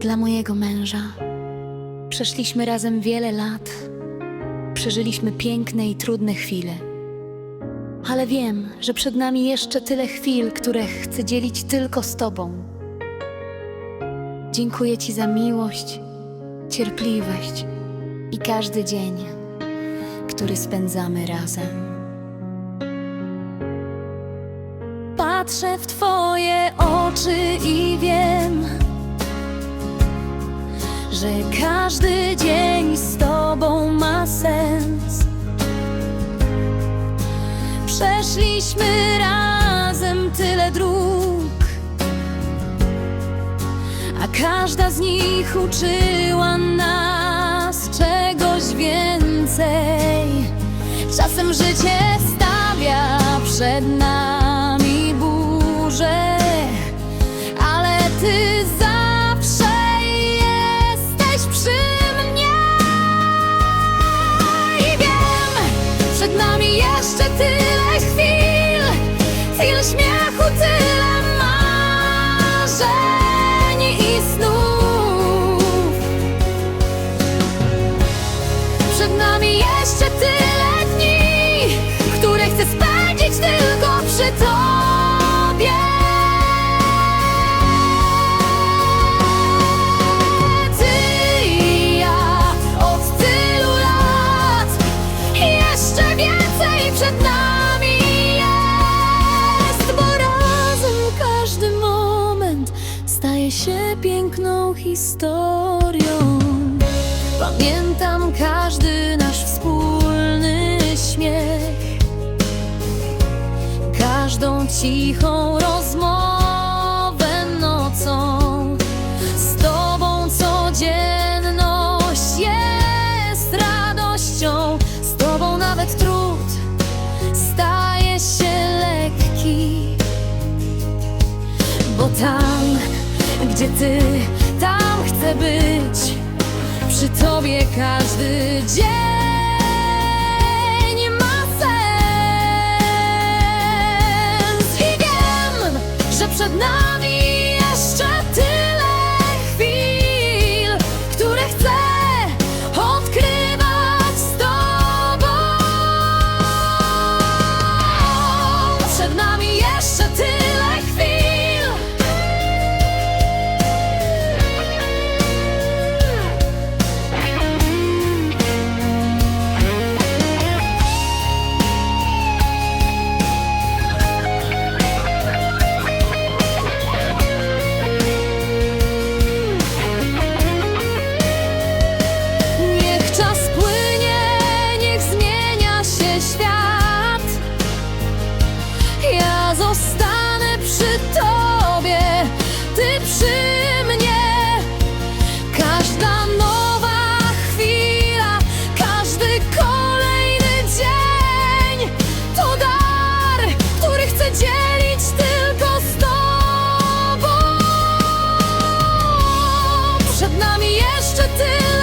Dla mojego męża. Przeszliśmy razem wiele lat. Przeżyliśmy piękne i trudne chwile. Ale wiem, że przed nami jeszcze tyle chwil, które chcę dzielić tylko z Tobą. Dziękuję Ci za miłość, cierpliwość i każdy dzień, który spędzamy razem. Patrzę w Twoje oczy i wiem, że każdy dzień z Tobą ma sens. Przeszliśmy razem tyle dróg, a każda z nich uczyła nas czegoś więcej. Czasem życie stawia przed nami jeszcze tyle chwil, tyle śmiechu, tyle marzeń i snów. Przed nami jeszcze tyle cichą rozmowę nocą. Z Tobą codzienność jest radością, z Tobą nawet trud staje się lekki. Bo tam, gdzie Ty, tam chcę być. Przy Tobie każdy dzień jeszcze